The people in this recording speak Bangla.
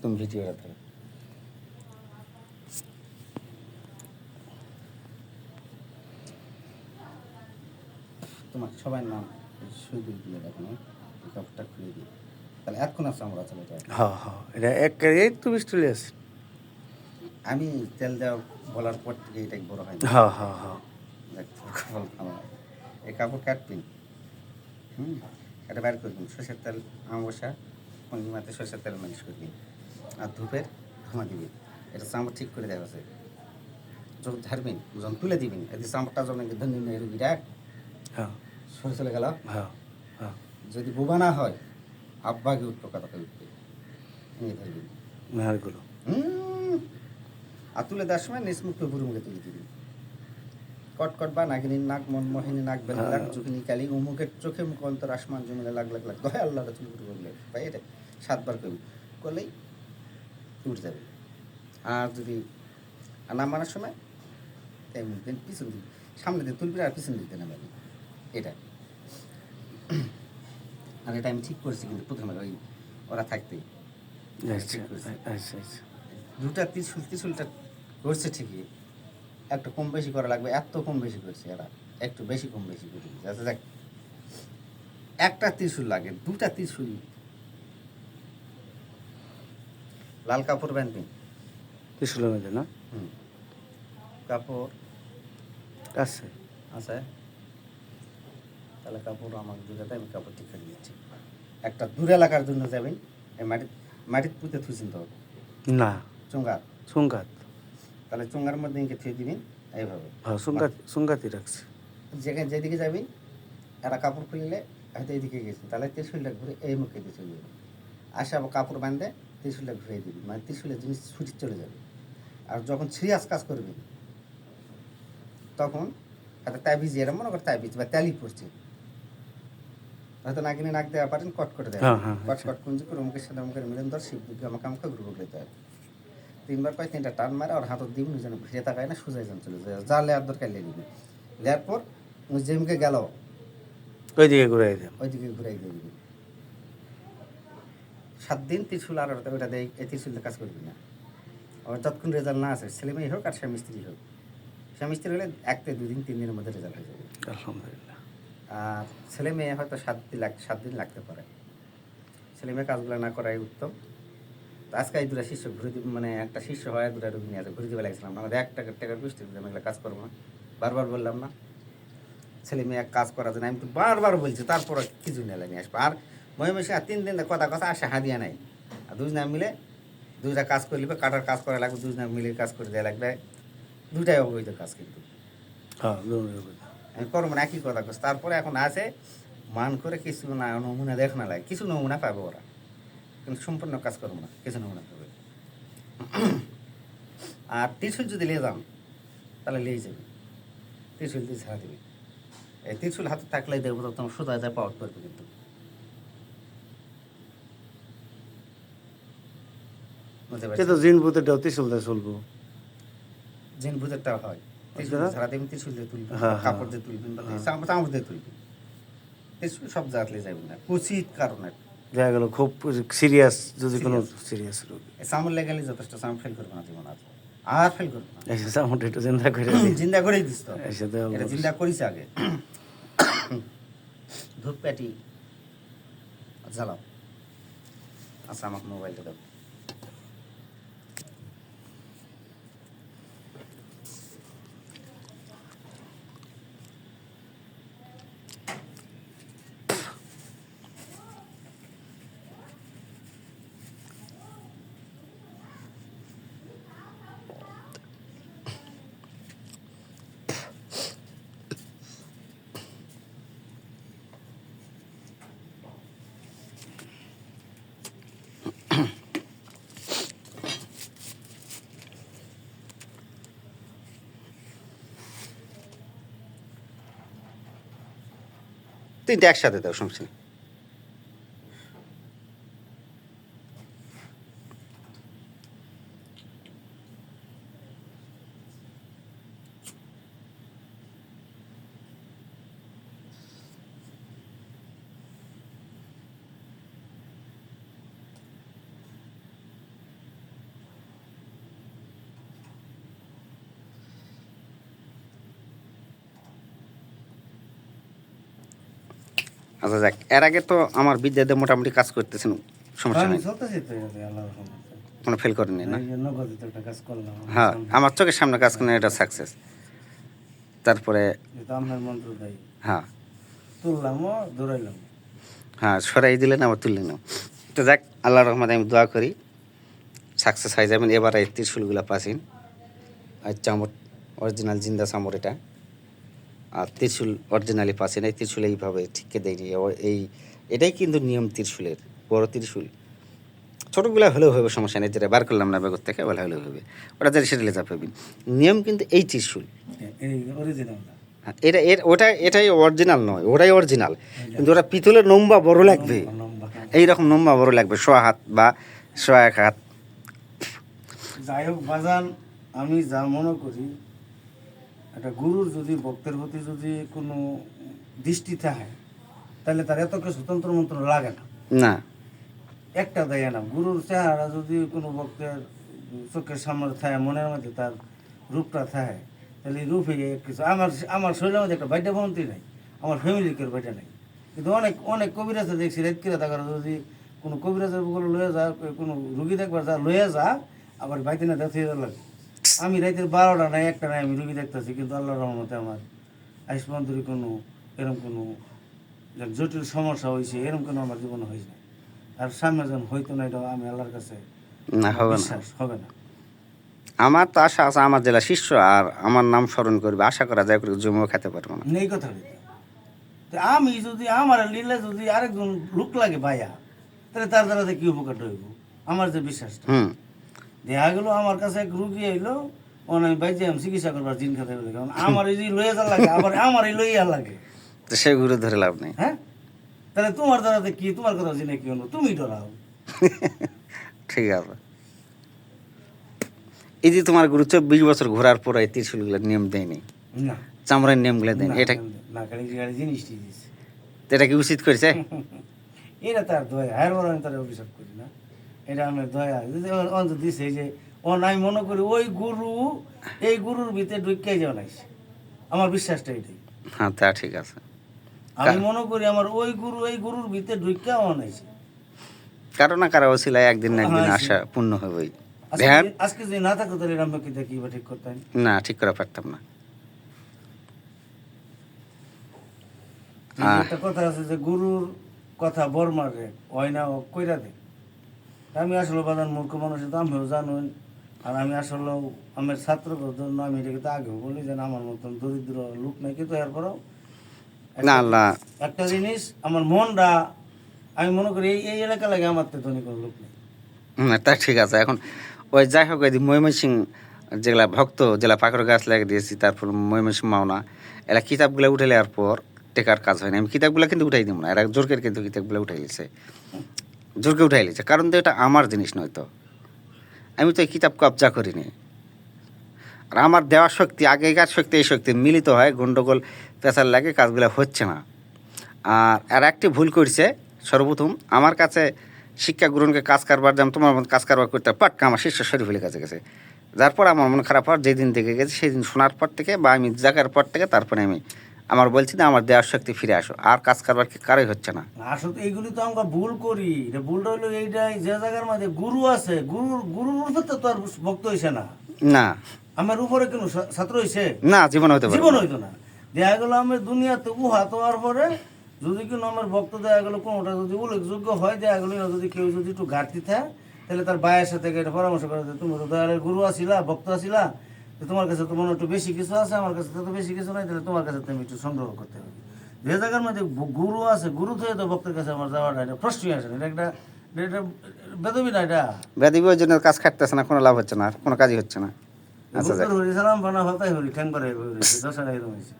তুমি ভিডিওটা ধরো তোমার সবার নাম সুইগুল দিয়ে দেখো কাপড়টা খুলে দিই তাহলে এতক্ষণ আসছে আমরা চলে যাই হ্যাঁ হ্যাঁ এটা এক এই তো বিশ চলে আছে আমি তেল দেওয়া বলার পর থেকে এটাই বড় হয় হ্যাঁ হ্যাঁ হ্যাঁ দেখ, কাপড় আমার এই কাপড় কাটবেন। হুম? এটা বের করবেন সর্ষের তেল আমবসা পূর্ণিমাতে সর্ষের তেল মালিশ করবেন আর ধূপের ধোঁয়া দিবেন এটা চামড় ঠিক করে দেওয়া আছে। যখন ঝাড়বেন যখন তুলে দিবেন এতে চামড়টা যখন ধন্য রুগী রাখ হ্যাঁ। সরে চলে গেল। হ্যাঁ হ্যাঁ। যদি বোবা না হয় আব্বাকে উঠবো কথাটা উঠবে নিয়ে ধরবেন হুম। আর তুলে দেওয়ার সময় নিষ্মুক্ত বুড়ো মুখে তুলে দিবি। কটকট বা নাগিনীর নাক মনমোহিনী নাক বেল লাগ চুকিনি কালি উমুকের চোখে মুখ অন্তর আসমান জমিলে লাগ লাগ লাগ। দহে আল্লাহ চুল করে বললে ভাই এটা সাতবার করবি করলেই উঠে যাবে। আর যদি আর নামানোর সময় তেমনি পিছন দিবি সামনে দিয়ে তুলবি আর পিছন দিতে নামাবি। এটা। আর এটা আমি ঠিক করছি কিন্তু প্রথমে ওই ওরা থাকতেই আচ্ছা আচ্ছা আচ্ছা। দুটা ত্রিশুল ত্রিশুলটা করছে ঠিকই। একটু কম বেশি করা লাগবে এত কম বেশি করছে এরা। একটু বেশি কম বেশি করে আচ্ছা দেখ একটা ত্রিশুল লাগে দুটা ত্রিশুল। লাল কাপড় বানবি ত্রিশুলের মধ্যে না? হুম। কাপড়। আছে। আছে। তাহলে কাপড় আমাকে দুটাতে আমি কাপড় ঠিক করে দিচ্ছি। একটা দূর এলাকার জন্য যাবেন এই মাটি মাটির পুঁতে থুইছেন তো? না। চুঙ্গার? সুঙ্গাত তাহলে চুঙ্গার মধ্যে ইনকে থুয়ে দিবেন এইভাবে। হ্যাঁ সুঙ্গাত রাখছে যেখানে যেদিকে যাবি এরা কাপড় খুললে হয়তো এইদিকে গেছে। তাহলে ত্রিশুলটা ঘুরে এই মুখে দিয়ে চলে যাবে। আসে আবার কাপড় বাঁধে ত্রিশুলটা ঘুরে দিবি। মানে ত্রিশুলের জিনিস ছুটি চলে যাবে। আর যখন সিরিয়াস কাজ করবি তখন হয়তো তাবিজ এরম মনে কর তাবিজ বা তেলি পড়ছে। হয়তো নাগিনে নাক দেওয়া পারেন কট করে দেয় হ্যাঁ, হ্যাঁ, কট কট কুঞ্জি করে অমুকের সাথে অমুকের মিলন ধর আমাকে আমাকে গ্রুপ করতে হয় তিনবার পাই তিনটা টান মারে আর হাতত দিবি যেন ঘিরে তাকায় না সোজাই যেন চলে যায়। যা লেয়ার দরকার লেগে দিবি লেয়ার পর ওই জেমকে গেল ওইদিকে ঘুরাই দেন। ওইদিকে ঘুরাই দিয়ে দিবি। সাত দিন ত্রিশুল আর ওটা দেয় এই ত্রিশুলটা কাজ করবি না। আবার যতক্ষণ রেজাল্ট না আসে ছেলে মেয়ে হোক আর স্বামী স্ত্রী হোক স্বামী স্ত্রী হলে এক থেকে দুই দিন তিন দিনের মধ্যে রেজাল্ট হয়ে যাবে। আলহামদুলিল্লাহ। আর ছেলে মেয়ে হয়তো সাত দিন লাগ সাত দিন লাগতে পারে। ছেলে মেয়ে কাজগুলো না করাই উত্তম। তো আজকে এই দুটা শিষ্য ঘুরে মানে একটা শিষ্য হয় দুটা রোগী নিয়ে ঘুরে দিবে লাগছিলাম আমাদের এক টাকার টাকার বৃষ্টি আমি এগুলো কাজ করব না। বারবার বললাম না। ছেলে মেয়ে এক কাজ করার জন্য আমি তো বারবার বলছি তারপর কিছু নেলে নিয়ে আসব। আর মহিমেশে আর তিন দিন কথা কথা আসে হাদিয়া নাই আর দুজনে মিলে দুইটা কাজ করে নিবে কাটার কাজ করা লাগবে দুজনে মিলে কাজ করে দেওয়া লাগবে। দুইটাই অবৈধ কাজ কিন্তু। হ্যাঁ। আমি করব না একই কথা করছি তারপরে এখন আছে মান করে কিছু না নমুনা দেখ না লাগে কিছু নমুনা পাবে ওরা। কিন্তু সম্পূর্ণ কাজ করব না কিছু নমুনা পাবে আর ত্রিশুল যদি নিয়ে যান তাহলে নিয়ে যাবে। ত্রিশুল দিয়ে ছাড়া দিবে। এই ত্রিশুল হাতে থাকলে দেখব তো তোমার সোজা যায় পাওয়ার করবে কিন্তু। বুঝতে সে তো জিন ভূতেরটাও চলবো। জিন ভূতেরটা হয়। ত্রিশুল। ছাড়া দেবেন ত্রিশুল দিয়ে তুলবেন হ্যাঁ, হ্যাঁ। কাপড় দিয়ে তুলবেন বা চাম- দিয়ে তুলবেন ত্রিশুল সব জাতলে যাবেন না কুচিত কারণে দেখা গেল খুব সিরিয়াস যদি কোনো সিরিয়াস রোগ। এই গেলে যথেষ্ট সাম ফেল করবে না জীবন আর আর ফেল করবে না। এসে সামনে একটু চিন্তা করে চিন্তা জিন্দা করেই দিস তো। এটা জিন্দা করিস আগে। ধূপ প্যাটি জ্বালাও। আচ্ছা আমাকে মোবাইলটা দাও। তিনটা একসাথে দাও সমস্যা। আচ্ছা যাক এর আগে তো আমার বিদ্যাতে মোটামুটি কাজ করতেছেন সমস্যা নেই। কোনো ফেল করেননি না? হ্যাঁ আমার চোখের সামনে কাজ করেন এটা সাকসেস তারপরে হ্যাঁ। হ্যাঁ সরাই দিলেন আবার তুললেন তো যাক আল্লাহ রহমতে আমি দোয়া করি। সাকসেস হয়ে যাবেন এবার এই ত্রিশুলগুলো পাচ্ছেন। আর চামড় অরিজিনাল জিন্দা চামড় এটা। ত্রিশুল অরিজিনালি পাচ্ছেন এই ত্রিশুল এইভাবে ঠিককে দেয়নি। এই এটাই কিন্তু নিয়ম ত্রিশুলের বড় ত্রিশুল। ছোটোগুলো হলেও হবে সমস্যা নেই যেটা বার করলাম না বেগর থেকে বলে হলেও হবে। ওটা যেটা সেটা লেজা পাবেন নিয়ম কিন্তু এই ত্রিশুল। অরিজিনাল হ্যাঁ, এটা এর ওটা এটাই অরিজিনাল নয় ওটাই অরিজিনাল কিন্তু ওটা পিতলের নম্বা বড় লাগবে। লম্বা এইরকম নম্বা বড় লাগবে সোয়া হাত বা সোয়া এক হাত। যাই হোক বাজান আমি যা মনে করি একটা গুরুর যদি ভক্তের প্রতি যদি কোনো দৃষ্টি থাকে তাহলে তার এত কিছু তন্ত্র মন্ত্র লাগে না। না। একটা দেয় না। গুরুর চেহারা যদি কোনো ভক্তের চোখের সামনে থাকে মনের মধ্যে তার রূপটা থাকে তাহলে রূপে কিছু আমার আমার শরীরের মধ্যে একটা বাইটা বন্তি নাই আমার ফ্যামিলির কেউ বাইটা নাই। কিন্তু অনেক অনেক কবিরাজে দেখছি রেত কিরা থাকার যদি কোনো কবিরাজের লয়ে যা কোনো রুগী দেখবার যা লয়ে যা আবার বাইতে না দেখতে লাগে। আমি রাতের বারোটা নাই একটা নাই আমি রুগী দেখতেছি কিন্তু আল্লাহর রহমতে আমার আয়ুষ্মান ধরি কোনো এরকম কোনো জটিল সমস্যা হয়েছে এরকম কোনো আমার জীবনে হয়েছে আর সামনে যেন হইতো না এটা আমি আল্লাহর কাছে না হবে না। হবে না। আমার তো আশা আছে আমার জেলা শিষ্য আর আমার নাম স্মরণ করবে আশা করা যায় করে জমিও খেতে পারব না। এই কথা আমি যদি আমার লিলে যদি আরেকজন লোক লাগে ভাইয়া তাহলে তার দ্বারা কি উপকার হইব আমার যে বিশ্বাসটা। হুম। দেখা গেলো আমার কাছে এক রুগী আমি বাইজে আমি চিকিৎসা করবার জিন খাতে কারণ আমার এই যে লইয়া লাগে আবার আমার এই লইয়া লাগে। তো সে গুরু ধরে লাভ নেই। হ্যাঁ? তাহলে তোমার দ্বারাতে কি তোমার কথা জেনে কি হলো? তুমি ডরাও। ঠিক আছে। এই যে তোমার গুরু চব্বিশ বছর ঘোরার পর এই ত্রিশুলগুলোর নিয়ম দেয়নি? না। চামড়ার নিয়মগুলো দেয়নি? এটা না খালি জিনিসটি দিছে এটা কি উচিত করেছে? এটা তার দয়া বড় আমি তার অভিশাপ করি না। এটা আমার দয়া। অন্ত দিছে যে ও আমি মনে করি ওই গুরু এই গুরুর ভিতরে ঢুকিয়ে যাওয়া নাইছে আমার বিশ্বাসটা এটাই। হ্যাঁ তা ঠিক আছে। আমি মনে করি আমার ওই গুরু এই গুরুর ভিতরে ঢুকে আনাইছে কারও না কারও ওসিলায় একদিন না একদিন হ্যাঁ, আশা পূর্ণ হবেই। আজকে ধ্যান। আজকে যদি না থাকতো তাহলে আমরা কি দেখি বা ঠিক করতাম? না ঠিক করে পারতাম না। একটা কথা আছে যে গুরুর কথা বর মারে হয় না ও কইরা দে আমি আসলে বাজান মূর্খ মানুষ তো আমিও জানুন আর আমি আসলে আমার ছাত্রদের জন্য আমি এটাকে তো আগেও বলি যে আমার মতন দরিদ্র লোক নাই। কিন্তু এরপরেও না একটা জিনিস আমার মনটা আমি মনে করি এই এই এলাকা লাগে আমার তো ধনী কোনো লোক নেই। তা ঠিক আছে। এখন ওই যাই হোক ওই ময়মনসিং যেগুলা ভক্ত যেগুলা পাকড় গাছ লাগিয়ে দিয়েছি তারপর ময়মনসিং মাওনা এরা কিতাবগুলো উঠে নেওয়ার পর টেকার কাজ হয় না। আমি কিতাবগুলো কিন্তু উঠাই দিব না এরা জোরকের কিন্তু কিতাবগুলো উঠাই লিছে। জোরকে উঠাই লিছে কারণ তো এটা আমার জিনিস নয় তো। আমি তো এই কিতাব কবজা করিনি। আর আমার দেওয়ার শক্তি, আগেকার শক্তি, এই শক্তি মিলিত হয়, গন্ডগোল পেশার লাগে, কাজগুলো হচ্ছে না। আর আর একটি ভুল করছে, সর্বপ্রথম আমার কাছে শিক্ষা গ্রহণকে কাজ কারবার, যেমন তোমার মতো কাজ কারবার করতে পাটকা আমার শিষ্য শরীফুলের কাছে গেছে। যার পর আমার মন খারাপ হওয়ার যেদিন থেকে গেছে সেই দিন শোনার পর থেকে বা আমি জাগার পর থেকে, তারপরে আমি আমার বলছি না আমার দেওয়ার শক্তি ফিরে আসো। আর কাজ কারবার কি কারোই হচ্ছে না। আসলে এইগুলি তো আমরা ভুল করি। এটা ভুলটা হলো এইটাই যে জায়গার মধ্যে গুরু আছে গুরুর গুরুর উপর তো আর ভক্ত হইছে না। না। আমার উপরে কেন ছাত্র হইছে? না জীবন পারে জীবন হইতো না। দেখা গেল আমার দুনিয়াতে উহা তো আর পরে যদি কোনো আমার ভক্ত দেখা গেল কোনোটা যদি উল্লেখযোগ্য হয় দেখা গেল যদি কেউ যদি একটু ঘাটতি থাকে তাহলে তার বায়ের সাথে পরামর্শ করে তুমি তো দয়ালের গুরু আসিলা ভক্ত আসিলা তো তোমার কাছে তো মনে একটু বেশি কিছু আছে আমার কাছে তো বেশি কিছু নাই তাহলে তোমার কাছে তুমি একটু সংগ্রহ করতে হবে। যে জায়গার মধ্যে গুরু আছে গুরু তো তো ভক্তের কাছে আমার যাওয়াটা এটা প্রশ্নই আসে না এটা একটা এটা বেদবি না এটা? বেদবি ওই জন্য কাজ খাটতেছে না কোনো লাভ হচ্ছে না কোনো কাজই হচ্ছে না। আচ্ছা হরি সালাম বানা হতাই হরি ঠ্যাং হরি এরকম হয়েছে